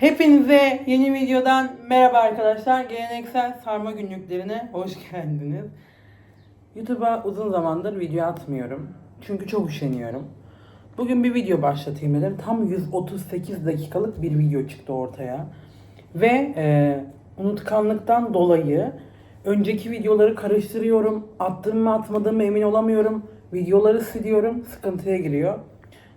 Hepinize yeni videodan merhaba arkadaşlar. Geleneksel sarma günlüklerine hoş geldiniz. YouTube'a uzun zamandır video atmıyorum. Çünkü çok üşeniyorum. Bugün bir video başlatayım dedim. Tam 138 dakikalık bir video çıktı ortaya. Ve e, unutkanlıktan dolayı önceki videoları karıştırıyorum. Attım mı atmadım mı emin olamıyorum. Videoları siliyorum. Sıkıntıya giriyor.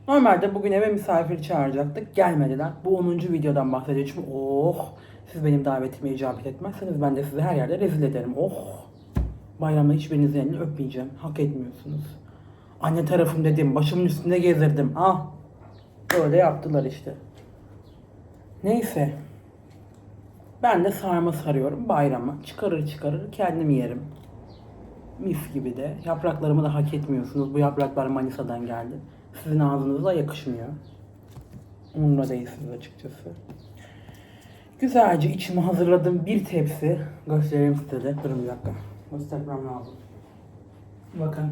Normalde bugün eve misafir çağıracaktık. Gelmediler. Bu 10. videodan bahsedeceğim. Çünkü oh siz benim davetime icabet etmezseniz ben de sizi her yerde rezil ederim. Oh bayramda hiçbirinizin elini öpmeyeceğim. Hak etmiyorsunuz. Anne tarafım dedim. Başımın üstünde gezirdim. Ah öyle yaptılar işte. Neyse. Ben de sarma sarıyorum bayrama. Çıkarır çıkarır kendim yerim. Mis gibi de. Yapraklarımı da hak etmiyorsunuz. Bu yapraklar Manisa'dan geldi. Sizin ağzınıza yakışmıyor. Umurumda değilsiniz açıkçası. Güzelce içime hazırladığım bir tepsi. Göstereyim size de. Durun bir dakika. Göstermem lazım. Bakın.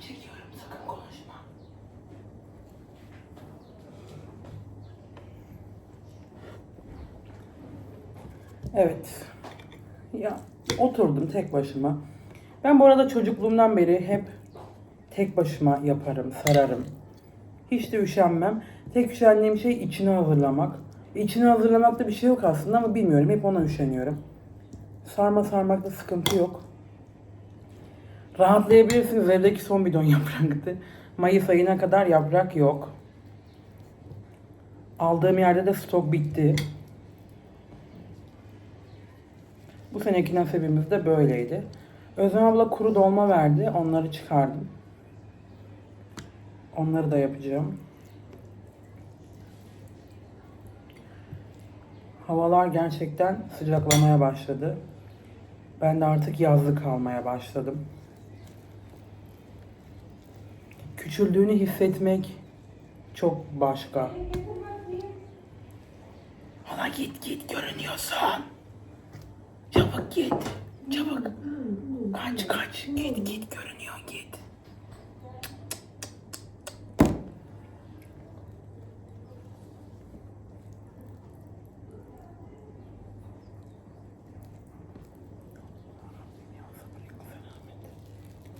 Çekiyorum. Sakın konuşma. Evet. Ya oturdum tek başıma. Ben bu arada çocukluğumdan beri hep tek başıma yaparım, sararım. Hiç de üşenmem. Tek üşendiğim şey içini hazırlamak. İçini hazırlamakta bir şey yok aslında ama bilmiyorum. Hep ona üşeniyorum. Sarma sarmakta sıkıntı yok. Rahatlayabilirsiniz. Evdeki son bidon yapraktı. Mayıs ayına kadar yaprak yok. Aldığım yerde de stok bitti. Bu seneki nasibimiz de böyleydi. Özlem abla kuru dolma verdi. Onları çıkardım. Onları da yapacağım. Havalar gerçekten sıcaklamaya başladı. Ben de artık yazlık almaya başladım. Küçüldüğünü hissetmek çok başka. Hala git git görünüyorsun. Çabuk git. Çabuk. Kaç kaç. Git git görünüyor git.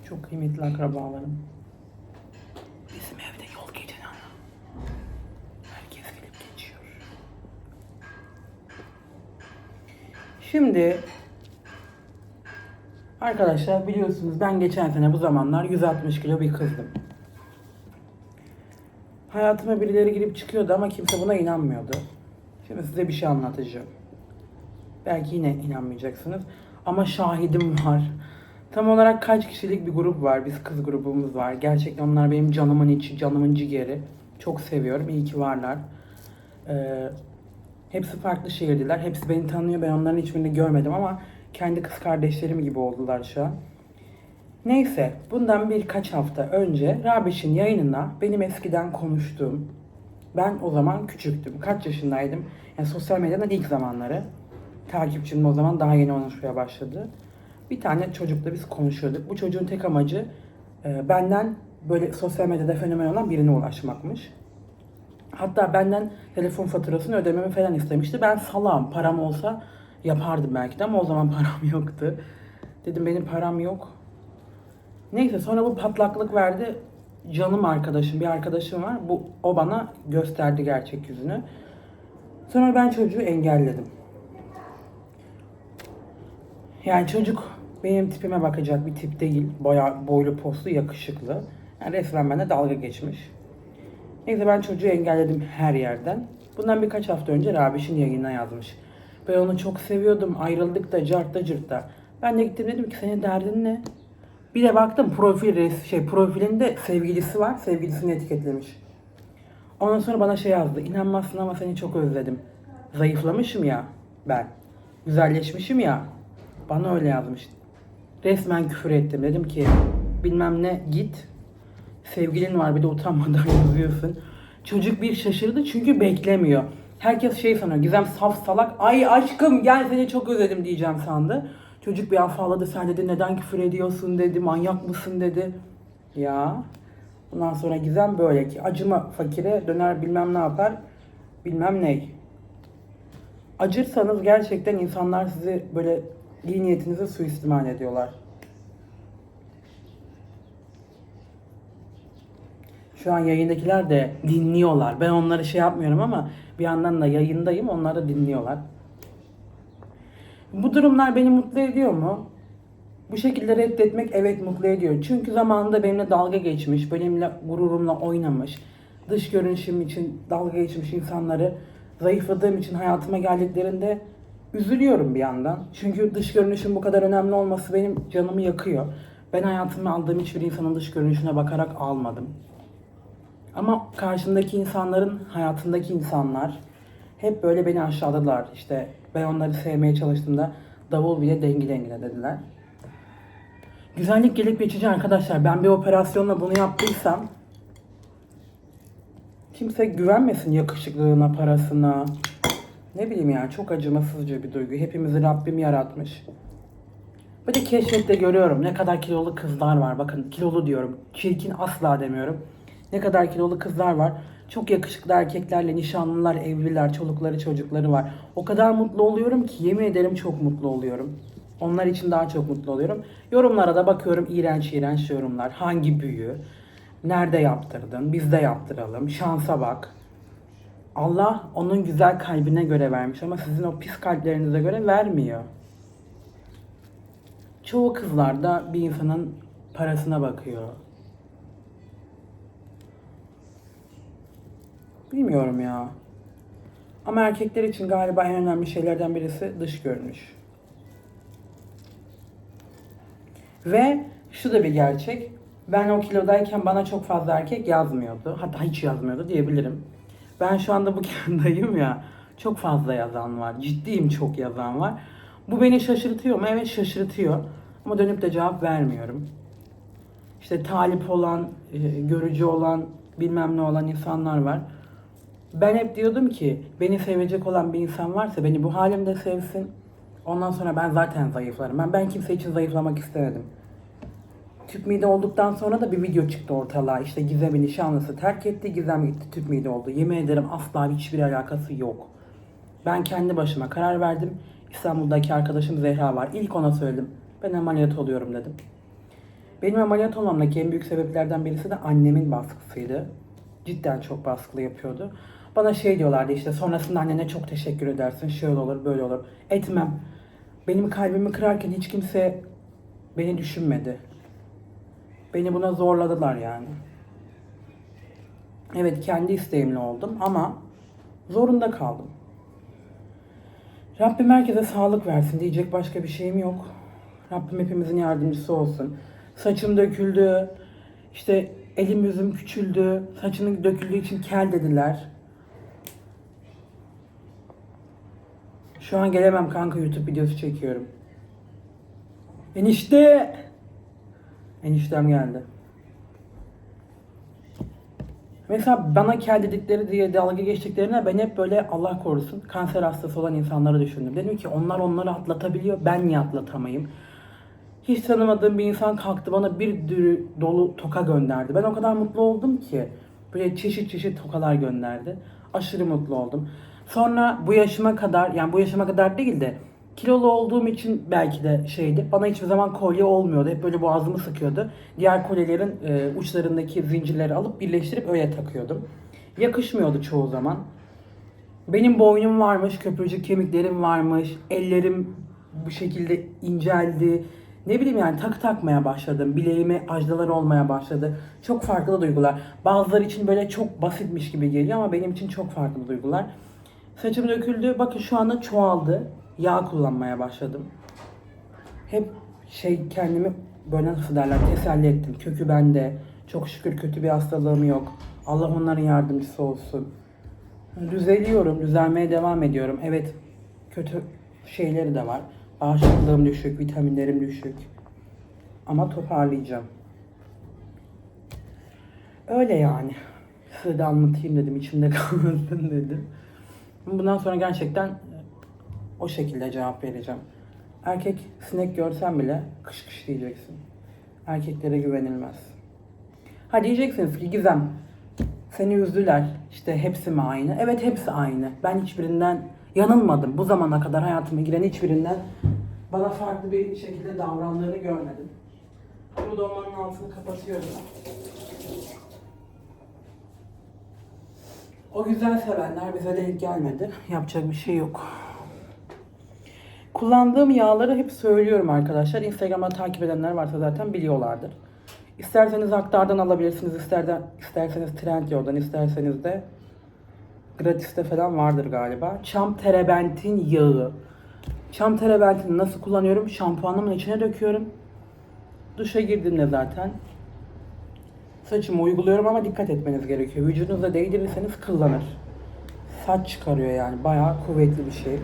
Çok kıymetli akrabalarım. Bizim evde yol geçen ana. Herkes gelip geçiyor. Şimdi arkadaşlar biliyorsunuz ben geçen sene bu zamanlar 160 kilo bir kızdım. Hayatıma birileri girip çıkıyordu ama kimse buna inanmıyordu. Şimdi size bir şey anlatacağım. Belki yine inanmayacaksınız ama şahidim var. Tam olarak kaç kişilik bir grup var. Biz kız grubumuz var. Gerçekten onlar benim canımın içi, canımın ciğeri. Çok seviyorum. İyi ki varlar. Ee, hepsi farklı şehirdiler. Hepsi beni tanıyor. Ben onların hiçbirini görmedim ama kendi kız kardeşlerim gibi oldular şu an. Neyse, bundan birkaç hafta önce Rabiş'in yayınına benim eskiden konuştuğum, ben o zaman küçüktüm, kaç yaşındaydım? Yani sosyal medyanın ilk zamanları. Takipçim o zaman daha yeni oluşmaya başladı. Bir tane çocukla biz konuşuyorduk. Bu çocuğun tek amacı e, benden böyle sosyal medyada fenomen olan birine ulaşmakmış. Hatta benden telefon faturasını ödememi falan istemişti. Ben salam, param olsa yapardım belki de ama o zaman param yoktu. Dedim benim param yok. Neyse sonra bu patlaklık verdi. Canım arkadaşım, bir arkadaşım var. Bu o bana gösterdi gerçek yüzünü. Sonra ben çocuğu engelledim. Yani çocuk benim tipime bakacak bir tip değil. Boya, boylu poslu, yakışıklı. Yani resmen bende dalga geçmiş. Neyse ben çocuğu engelledim her yerden. Bundan birkaç hafta önce Rabiş'in yayınına yazmış. Ben onu çok seviyordum. Ayrıldık da cartta cırtta. Ben de gittim dedim ki senin derdin ne? Bir de baktım profil res şey profilinde sevgilisi var. Sevgilisini etiketlemiş. Ondan sonra bana şey yazdı. İnanmazsın ama seni çok özledim. Zayıflamışım ya ben. Güzelleşmişim ya. Bana öyle yazmış. Resmen küfür ettim. Dedim ki bilmem ne git. Sevgilin var bir de utanmadan yazıyorsun. Çocuk bir şaşırdı çünkü beklemiyor. Herkes şey sanıyor. Gizem saf salak. Ay aşkım gel seni çok özledim diyeceğim sandı. Çocuk bir afalladı. Sen dedi neden küfür ediyorsun dedi. Manyak mısın dedi. Ya Bundan sonra gizem böyle ki acıma fakire döner bilmem ne yapar bilmem ney. Acırsanız gerçekten insanlar sizi böyle iyi niyetinizi suistimal ediyorlar. Şu an yayındakiler de dinliyorlar. Ben onları şey yapmıyorum ama bir yandan da yayındayım. Onlar da dinliyorlar. Bu durumlar beni mutlu ediyor mu? Bu şekilde reddetmek evet mutlu ediyor. Çünkü zamanında benimle dalga geçmiş, benimle gururumla oynamış, dış görünüşüm için dalga geçmiş insanları zayıfladığım için hayatıma geldiklerinde üzülüyorum bir yandan. Çünkü dış görünüşün bu kadar önemli olması benim canımı yakıyor. Ben hayatıma aldığım hiçbir insanın dış görünüşüne bakarak almadım. Ama karşımdaki insanların, hayatındaki insanlar hep böyle beni aşağıladılar. İşte ben onları sevmeye çalıştığımda davul bile dengi dengine dediler. Güzellik gelip geçici arkadaşlar. Ben bir operasyonla bunu yaptıysam kimse güvenmesin yakışıklılığına, parasına. Ne bileyim yani çok acımasızca bir duygu. Hepimizi Rabbim yaratmış. Bir keşfette görüyorum ne kadar kilolu kızlar var. Bakın kilolu diyorum. Çirkin asla demiyorum. Ne kadar kilolu kızlar var. Çok yakışıklı erkeklerle nişanlılar, evliler, çolukları, çocukları var. O kadar mutlu oluyorum ki yemin ederim çok mutlu oluyorum. Onlar için daha çok mutlu oluyorum. Yorumlara da bakıyorum iğrenç iğrenç yorumlar. Hangi büyü? Nerede yaptırdın? Biz de yaptıralım. Şansa bak. Allah onun güzel kalbine göre vermiş ama sizin o pis kalplerinize göre vermiyor. Çoğu kızlar da bir insanın parasına bakıyor. Bilmiyorum ya. Ama erkekler için galiba en önemli şeylerden birisi dış görünüş. Ve şu da bir gerçek. Ben o kilodayken bana çok fazla erkek yazmıyordu. Hatta hiç yazmıyordu diyebilirim. Ben şu anda bu kilodayım ya. Çok fazla yazan var. Ciddiyim çok yazan var. Bu beni şaşırtıyor mu? Evet şaşırtıyor. Ama dönüp de cevap vermiyorum. İşte talip olan, e, görücü olan, bilmem ne olan insanlar var. Ben hep diyordum ki beni sevecek olan bir insan varsa beni bu halimde sevsin. Ondan sonra ben zaten zayıflarım. Ben, ben kimse için zayıflamak istemedim. Tüp mide olduktan sonra da bir video çıktı ortalığa. İşte Gizem'in nişanlısı terk etti. Gizem gitti tüp mide oldu. Yemin ederim asla hiçbir alakası yok. Ben kendi başıma karar verdim. İstanbul'daki arkadaşım Zehra var. İlk ona söyledim. Ben ameliyat oluyorum dedim. Benim ameliyat olmamdaki en büyük sebeplerden birisi de annemin baskısıydı. Cidden çok baskılı yapıyordu. Bana şey diyorlardı işte sonrasında annene çok teşekkür edersin. Şöyle olur böyle olur. Etmem. Benim kalbimi kırarken hiç kimse beni düşünmedi. Beni buna zorladılar yani. Evet kendi isteğimle oldum ama zorunda kaldım. Rabbim herkese sağlık versin diyecek başka bir şeyim yok. Rabbim hepimizin yardımcısı olsun. Saçım döküldü. İşte elim yüzüm küçüldü. Saçının döküldüğü için kel dediler. Şu an gelemem kanka YouTube videosu çekiyorum. Enişte. Eniştem geldi. Mesela bana kel dedikleri diye dalga geçtiklerine ben hep böyle Allah korusun kanser hastası olan insanları düşündüm. Dedim ki onlar onları atlatabiliyor ben niye atlatamayayım? Hiç tanımadığım bir insan kalktı bana bir dürü dolu toka gönderdi. Ben o kadar mutlu oldum ki. Böyle çeşit çeşit tokalar gönderdi. Aşırı mutlu oldum. Sonra bu yaşıma kadar yani bu yaşıma kadar değil de kilolu olduğum için belki de şeydi. Bana hiçbir zaman kolye olmuyordu. Hep böyle boğazımı sıkıyordu. Diğer kolyelerin e, uçlarındaki zincirleri alıp birleştirip öyle takıyordum. Yakışmıyordu çoğu zaman. Benim boynum varmış, köprücük kemiklerim varmış, ellerim bu şekilde inceldi. Ne bileyim yani takı takmaya başladım. Bileğime ajdalar olmaya başladı. Çok farklı duygular. Bazıları için böyle çok basitmiş gibi geliyor ama benim için çok farklı duygular. Saçım döküldü. Bakın şu anda çoğaldı. Yağ kullanmaya başladım. Hep şey kendimi böyle nasıl derler teselli ettim. Kökü bende. Çok şükür kötü bir hastalığım yok. Allah onların yardımcısı olsun. Düzeliyorum, düzelmeye devam ediyorum. Evet, kötü şeyleri de var. Bağışıklığım düşük, vitaminlerim düşük. Ama toparlayacağım. Öyle yani. Size de anlatayım dedim, içimde kalmasın dedim. Bundan sonra gerçekten o şekilde cevap vereceğim. Erkek sinek görsen bile kış kış diyeceksin. Erkeklere güvenilmez. Ha diyeceksiniz ki Gizem seni üzdüler. İşte hepsi mi aynı? Evet hepsi aynı. Ben hiçbirinden yanılmadım. Bu zamana kadar hayatıma giren hiçbirinden bana farklı bir şekilde davrandığını görmedim. Bu dolmanın altını kapatıyorum. O güzel sevenler bize denk gelmedi. Yapacak bir şey yok. Kullandığım yağları hep söylüyorum arkadaşlar. Instagram'da takip edenler varsa zaten biliyorlardır. İsterseniz Aktar'dan alabilirsiniz, isterden, isterseniz Trendyol'dan, isterseniz de gratis'te falan vardır galiba. Çam terebentin yağı. Çam terebentini nasıl kullanıyorum? Şampuanımın içine döküyorum. Duşa girdiğimde zaten saçımı uyguluyorum ama dikkat etmeniz gerekiyor. Vücudunuza değdirirseniz kıllanır. Saç çıkarıyor yani. Bayağı kuvvetli bir şey.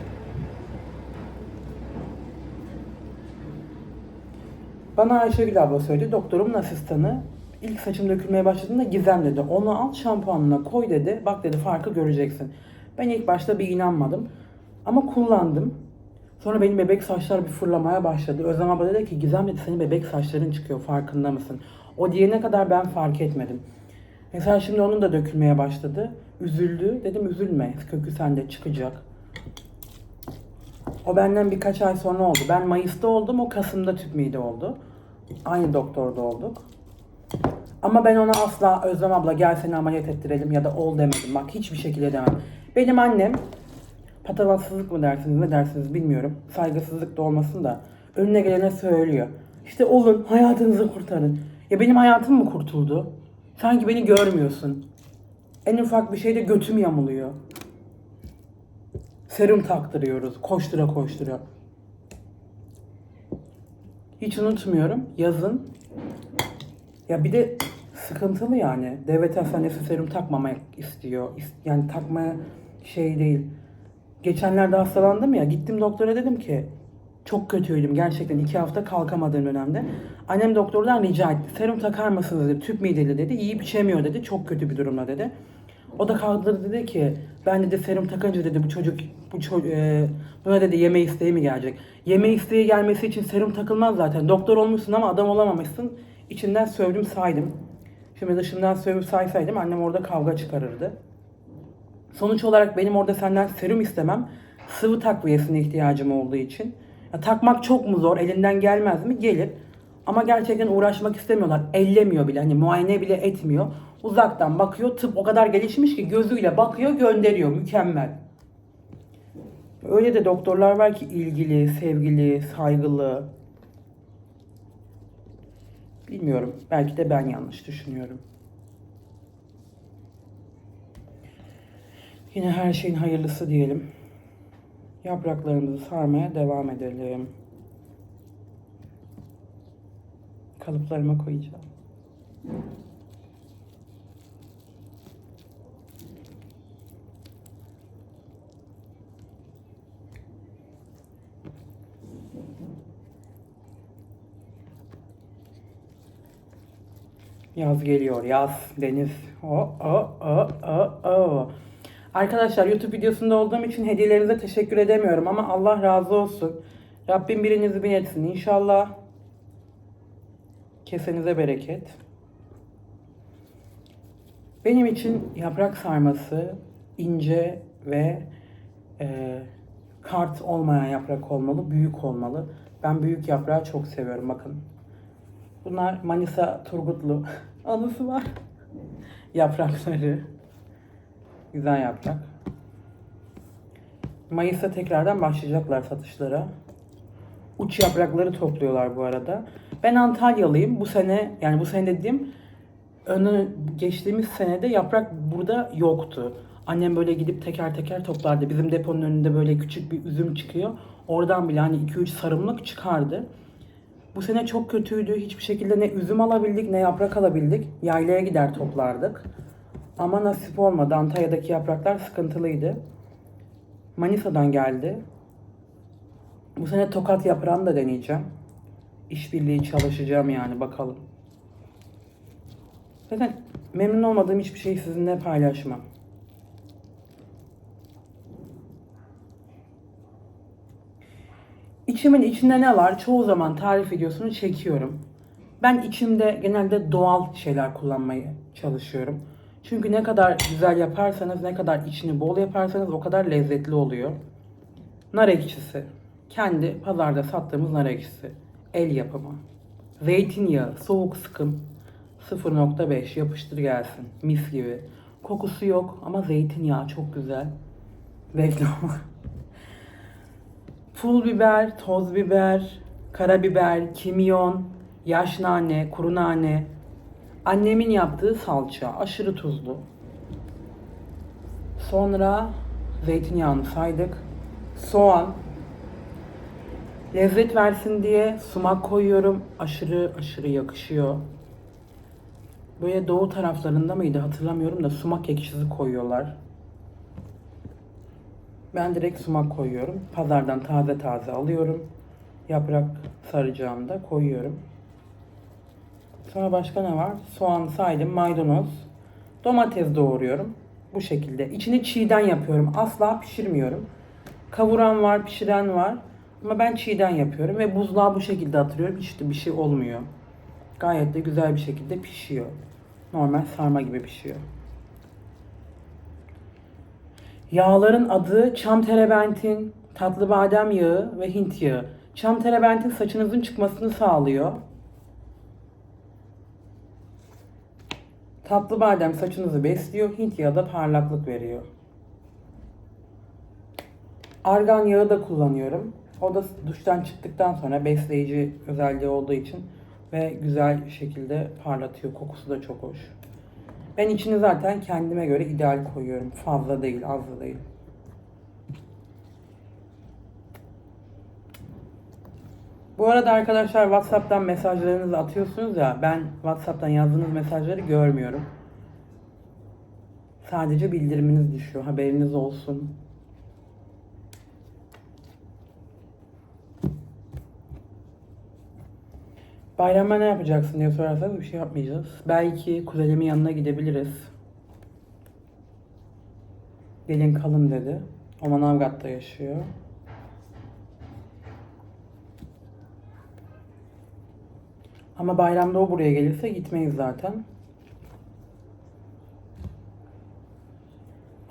Bana Ayşegül abla söyledi. Doktorumun asistanı. İlk saçım dökülmeye başladığında Gizem dedi. Onu al şampuanına koy dedi. Bak dedi farkı göreceksin. Ben ilk başta bir inanmadım. Ama kullandım. Sonra benim bebek saçlar bir fırlamaya başladı. Özlem abla dedi ki Gizem dedi senin bebek saçların çıkıyor farkında mısın? O diyene kadar ben fark etmedim. Mesela şimdi onun da dökülmeye başladı. Üzüldü. Dedim üzülme. Kökü sende çıkacak. O benden birkaç ay sonra oldu. Ben Mayıs'ta oldum, o Kasım'da tüp mide oldu. Aynı doktorda olduk. Ama ben ona asla Özlem abla gel seni ameliyat ettirelim ya da ol demedim. Bak hiçbir şekilde demem. Benim annem patavatsızlık mı dersiniz ne dersiniz bilmiyorum. Saygısızlık da olmasın da önüne gelene söylüyor. İşte olun hayatınızı kurtarın. Ya benim hayatım mı kurtuldu? Sanki beni görmüyorsun. En ufak bir şeyde götüm yamuluyor. Serum taktırıyoruz. Koştura koştura. Hiç unutmuyorum. Yazın. Ya bir de sıkıntılı yani. Devlet hastanesi serum takmamak istiyor. İst- Yani takmaya şey değil. Geçenlerde hastalandım ya. Gittim doktora dedim ki çok kötüydüm gerçekten iki hafta kalkamadığım dönemde. Annem doktordan rica etti. Serum takar mısınız dedi. Tüp mideli dedi. Yiyip içemiyor dedi. Çok kötü bir durumda dedi. O da kaldırdı dedi ki ben dedi serum takınca dedi bu çocuk bu çocuk buna dedi yeme isteği mi gelecek? Yeme isteği gelmesi için serum takılmaz zaten. Doktor olmuşsun ama adam olamamışsın. İçinden sövdüm saydım. Şimdi dışından sövüp saysaydım annem orada kavga çıkarırdı. Sonuç olarak benim orada senden serum istemem sıvı takviyesine ihtiyacım olduğu için. Ya, takmak çok mu zor? Elinden gelmez mi? Gelir. Ama gerçekten uğraşmak istemiyorlar. Ellemiyor bile. Hani muayene bile etmiyor. Uzaktan bakıyor. Tıp o kadar gelişmiş ki gözüyle bakıyor, gönderiyor. Mükemmel. Öyle de doktorlar var ki ilgili, sevgili, saygılı. Bilmiyorum. Belki de ben yanlış düşünüyorum. Yine her şeyin hayırlısı diyelim. Yapraklarımızı sarmaya devam edelim. Kalıplarıma koyacağım. Yaz geliyor, yaz, deniz. O, o, o, o, o. Arkadaşlar YouTube videosunda olduğum için hediyelerinize teşekkür edemiyorum ama Allah razı olsun. Rabbim birinizi bin etsin inşallah. Kesenize bereket. Benim için yaprak sarması ince ve e, kart olmayan yaprak olmalı, büyük olmalı. Ben büyük yaprağı çok seviyorum bakın. Bunlar Manisa Turgutlu anısı var. Yaprakları. Güzel yaprak. Mayıs'ta tekrardan başlayacaklar satışlara. Uç yaprakları topluyorlar bu arada. Ben Antalyalıyım. Bu sene yani bu sene dediğim önü geçtiğimiz senede yaprak burada yoktu. Annem böyle gidip teker teker toplardı. Bizim deponun önünde böyle küçük bir üzüm çıkıyor. Oradan bile hani 2-3 sarımlık çıkardı. Bu sene çok kötüydü. Hiçbir şekilde ne üzüm alabildik ne yaprak alabildik. Yaylaya gider toplardık. Ama nasip olmadı. Antalya'daki yapraklar sıkıntılıydı. Manisa'dan geldi. Bu sene tokat yaprağını da deneyeceğim. İşbirliği çalışacağım yani bakalım. Zaten memnun olmadığım hiçbir şeyi sizinle paylaşmam. İçimin içinde ne var? Çoğu zaman tarif videosunu çekiyorum. Ben içimde genelde doğal şeyler kullanmayı çalışıyorum. Çünkü ne kadar güzel yaparsanız, ne kadar içini bol yaparsanız o kadar lezzetli oluyor. Nar ekşisi. Kendi pazarda sattığımız nar ekşisi. El yapımı. Zeytinyağı, soğuk sıkım. 0.5 yapıştır gelsin. Mis gibi. Kokusu yok ama zeytinyağı çok güzel. Zevkli. Pul biber, toz biber, karabiber, kimyon, yaş nane, kuru nane. Annemin yaptığı salça, aşırı tuzlu. Sonra zeytinyağını saydık. Soğan. Lezzet versin diye sumak koyuyorum. Aşırı aşırı yakışıyor. Böyle doğu taraflarında mıydı hatırlamıyorum da sumak ekşisi koyuyorlar. Ben direkt sumak koyuyorum. Pazardan taze taze alıyorum. Yaprak saracağımda koyuyorum. Sonra başka ne var? Soğan saydım, maydanoz. Domates doğruyorum. Bu şekilde. İçini çiğden yapıyorum. Asla pişirmiyorum. Kavuran var, pişiren var. Ama ben çiğden yapıyorum ve buzluğa bu şekilde atıyorum. Hiç de bir şey olmuyor. Gayet de güzel bir şekilde pişiyor. Normal sarma gibi pişiyor. Yağların adı çam terebentin, tatlı badem yağı ve hint yağı. Çam terebentin saçınızın çıkmasını sağlıyor. Tatlı badem saçınızı besliyor, hint yağı da parlaklık veriyor. Argan yağı da kullanıyorum. O da duştan çıktıktan sonra besleyici özelliği olduğu için ve güzel şekilde parlatıyor. Kokusu da çok hoş. Ben içini zaten kendime göre ideal koyuyorum. Fazla değil, az da değil. Bu arada arkadaşlar WhatsApp'tan mesajlarınızı atıyorsunuz ya ben WhatsApp'tan yazdığınız mesajları görmüyorum. Sadece bildiriminiz düşüyor. Haberiniz olsun. Bayrama ne yapacaksın diye sorarsanız bir şey yapmayacağız. Belki kuzenimin yanına gidebiliriz. Gelin kalın dedi. O Manavgat'ta yaşıyor. Ama bayramda o buraya gelirse gitmeyiz zaten.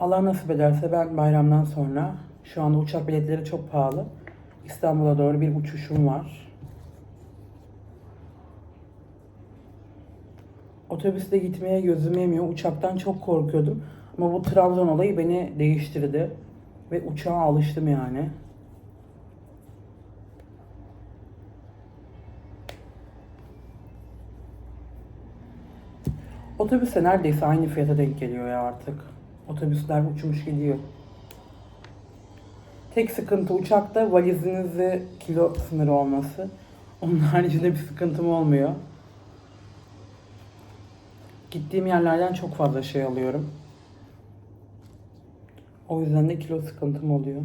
Allah nasip ederse ben bayramdan sonra şu anda uçak biletleri çok pahalı. İstanbul'a doğru bir uçuşum var. Otobüste gitmeye gözüm yemiyor. Uçaktan çok korkuyordum. Ama bu Trabzon olayı beni değiştirdi. Ve uçağa alıştım yani. Otobüste neredeyse aynı fiyata denk geliyor ya artık. Otobüsler uçmuş gidiyor. Tek sıkıntı uçakta valizinizde kilo sınırı olması. Onun haricinde bir sıkıntım olmuyor. Gittiğim yerlerden çok fazla şey alıyorum. O yüzden de kilo sıkıntım oluyor.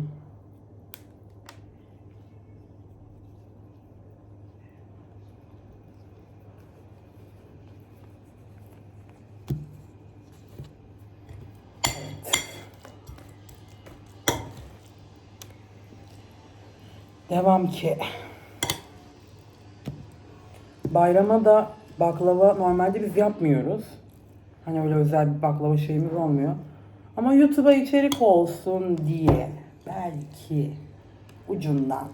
Devam ki. Bayrama da baklava normalde biz yapmıyoruz. Hani öyle özel bir baklava şeyimiz olmuyor. Ama YouTube'a içerik olsun diye belki ucundan.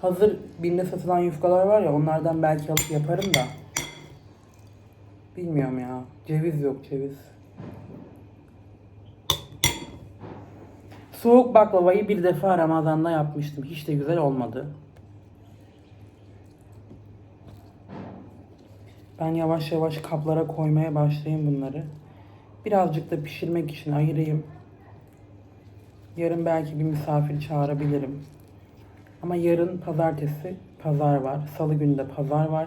Hazır binde satılan yufkalar var ya onlardan belki alıp yaparım da. Bilmiyorum ya. Ceviz yok ceviz. Soğuk baklavayı bir defa Ramazan'da yapmıştım. Hiç de güzel olmadı. Ben yavaş yavaş kaplara koymaya başlayayım bunları. Birazcık da pişirmek için ayırayım. Yarın belki bir misafir çağırabilirim. Ama yarın pazartesi pazar var. Salı günü de pazar var.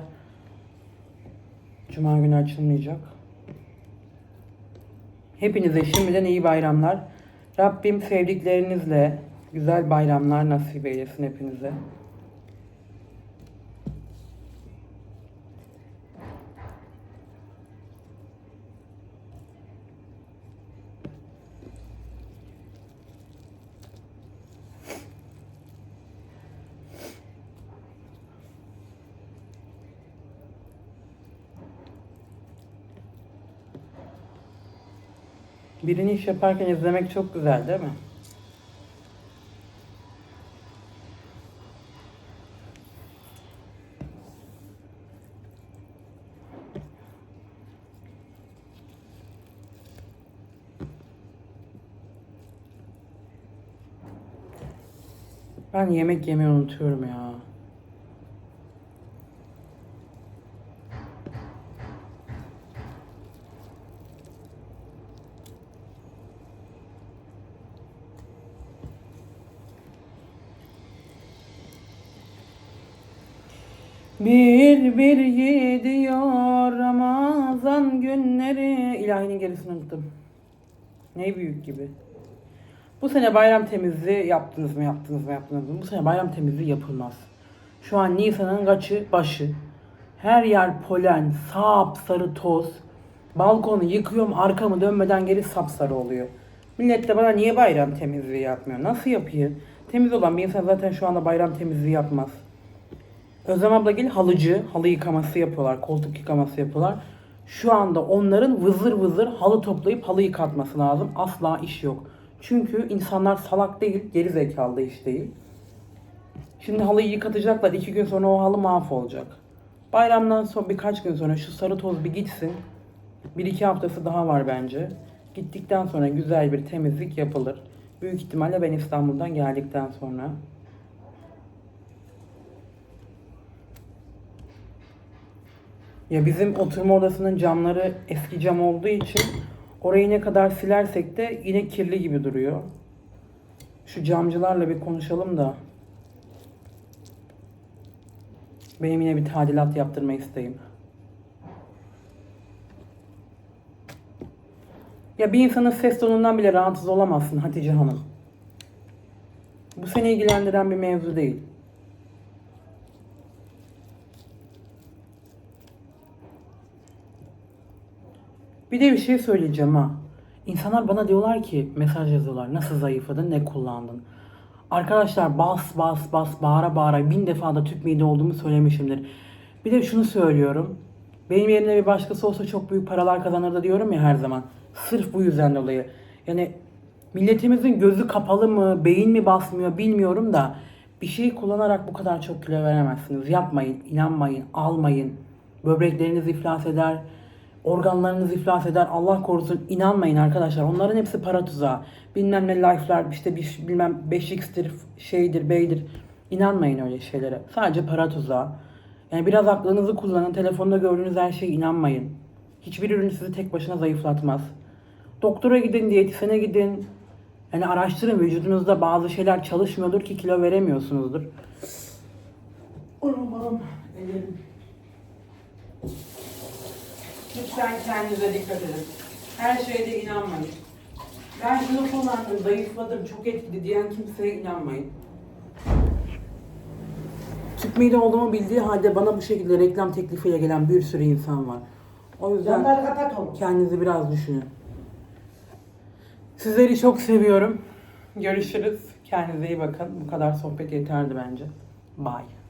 Cuma günü açılmayacak. Hepinize şimdiden iyi bayramlar. Rabbim sevdiklerinizle güzel bayramlar nasip eylesin hepinize. Birini iş yaparken izlemek çok güzel değil mi? Ben yemek yemeyi unutuyorum ya. Bir bir gidiyor Ramazan günleri. İlahinin gerisini unuttum. Ne büyük gibi. Bu sene bayram temizliği yaptınız mı yaptınız mı yaptınız mı? Bu sene bayram temizliği yapılmaz. Şu an Nisan'ın kaçı başı. Her yer polen, sap sarı toz. Balkonu yıkıyorum arkamı dönmeden geri sapsarı oluyor. Millet de bana niye bayram temizliği yapmıyor? Nasıl yapayım? Temiz olan bir insan zaten şu anda bayram temizliği yapmaz. Özlem ablagil halıcı, halı yıkaması yapıyorlar, koltuk yıkaması yapıyorlar. Şu anda onların vızır vızır halı toplayıp halı yıkatması lazım. Asla iş yok. Çünkü insanlar salak değil, geri zekalı iş değil. Şimdi halıyı yıkatacaklar. iki gün sonra o halı mahvolacak. Bayramdan sonra birkaç gün sonra şu sarı toz bir gitsin. Bir iki haftası daha var bence. Gittikten sonra güzel bir temizlik yapılır. Büyük ihtimalle ben İstanbul'dan geldikten sonra. Ya bizim oturma odasının camları eski cam olduğu için orayı ne kadar silersek de yine kirli gibi duruyor. Şu camcılarla bir konuşalım da. Benim yine bir tadilat yaptırma isteğim. Ya bir insanın ses tonundan bile rahatsız olamazsın Hatice Hanım. Bu seni ilgilendiren bir mevzu değil. Bir de bir şey söyleyeceğim ha. İnsanlar bana diyorlar ki mesaj yazıyorlar. Nasıl zayıfladın, ne kullandın? Arkadaşlar bas bas bas bağıra bağıra bin defa da tüp mide olduğumu söylemişimdir. Bir de şunu söylüyorum. Benim yerimde bir başkası olsa çok büyük paralar kazanırdı diyorum ya her zaman. Sırf bu yüzden dolayı. Yani milletimizin gözü kapalı mı, beyin mi basmıyor bilmiyorum da bir şey kullanarak bu kadar çok kilo veremezsiniz. Yapmayın, inanmayın, almayın. Böbrekleriniz iflas eder, organlarınız iflas eder. Allah korusun inanmayın arkadaşlar. Onların hepsi para tuzağı. Bilmem ne life'lar işte bir, bilmem 5x'tir, şeydir, beydir. İnanmayın öyle şeylere. Sadece para tuzağı. Yani biraz aklınızı kullanın. Telefonda gördüğünüz her şeye inanmayın. Hiçbir ürün sizi tek başına zayıflatmaz. Doktora gidin, diyetisyene gidin. Yani araştırın vücudunuzda bazı şeyler çalışmıyordur ki kilo veremiyorsunuzdur. Oğlum oğlum. Lütfen kendinize dikkat edin. Her şeyde inanmayın. Ben şunu kullandım, zayıfladım, çok etkili diyen kimseye inanmayın. Mide olduğumu bildiği halde bana bu şekilde reklam teklifiyle gelen bir sürü insan var. O yüzden Camları kapat oğlum. kendinizi biraz düşünün. Sizleri çok seviyorum. Görüşürüz. Kendinize iyi bakın. Bu kadar sohbet yeterdi bence. Bye.